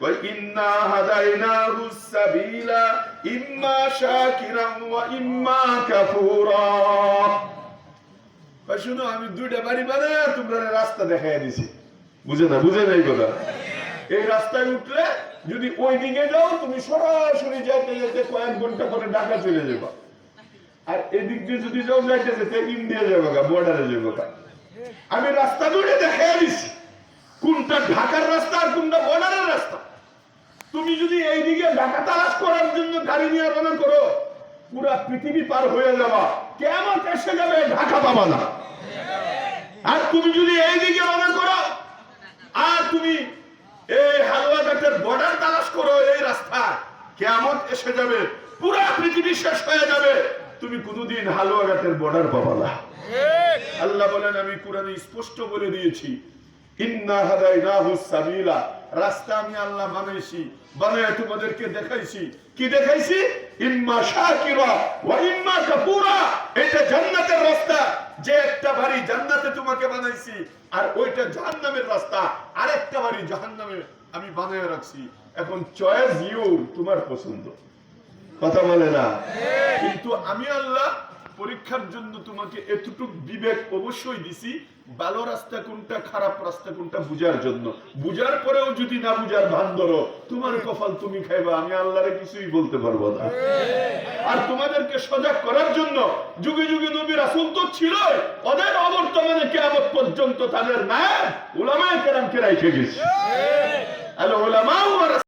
وإنا هديناه السبيل إما شاكرا وإما كفورا শুনো আমি দুইটা বাড়ি বানায় তোমরা রাস্তা দেখাই দিছি বুঝে না বুঝে নাই কথা এই রাস্তায় উঠলে যদি ওই দিকে যাও তুমি সরাসরি যাইতে যেতে কয়েক ঘন্টা পরে ঢাকা চলে যাবা আর এদিক দিয়ে যদি যাও যাইতে যেতে ইন্ডিয়া যাবো গা বর্ডারে যাবো গা আমি রাস্তা জুড়ে দেখাই দিছি কোনটা ঢাকার রাস্তা আর কোনটা বর্ডারের রাস্তা তুমি যদি এইদিকে ঢাকা তালাশ করার জন্য গাড়ি নিয়ে রওনা করো পুরা পৃথিবী পার হয়ে যাবা। কেমন এসে যাবে ঢাকা পাবা না। আর তুমি যদি এইদিকে রওনা করো আর তুমি এই হালুয়াঘাটের বর্ডার তালাশ করো এই রাস্তা কেমন এসে যাবে? পুরা পৃথিবী শেষ হয়ে যাবে। তুমি কোনোদিন হালুয়া ঘাটের বর্ডার পাবা না। আল্লাহ বলেন আমি কোরআনে স্পষ্ট বলে দিয়েছি ইন্না হাদাইনাহু সাবিলা। রাস্তা আমি আল্লাহ বানাইছি বানায় তোমাদেরকে দেখাইছি। কি দেখাইছি? ইম্মা শাকিরা ওয়া ইম্মা কাফুরা। এটা জান্নাতের রাস্তা। যে একটা বাড়ি জান্নাতে তোমাকে বানাইছি আর ওইটা জাহান্নামের রাস্তা। আরেকটা বাড়ি জাহান্নামে আমি বানায় রাখছি। এখন চয়েস ইউর তোমার পছন্দ। কথা বলে না। কিন্তু আমি আল্লাহ পরীক্ষার জন্য তোমাকে এতটুক বিবেক অবশ্যই দিছি ভালো রাস্তা কোনটা খারাপ রাস্তা কোনটা বুঝার জন্য। বুঝার পরেও যদি না বুঝার ভান ধরো তোমার কপাল তুমি খাইবা আমি আল্লাহরে কিছুই বলতে পারব না। আর তোমাদেরকে সজাগ করার জন্য যুগে যুগে নবী রাসূল তো ছিল ওদের অবর্তমানে কেয়ামত পর্যন্ত তাদের ন্যায় উলামায়ে কেরামকে রাইখে গেছে। আল উলামা ওয়া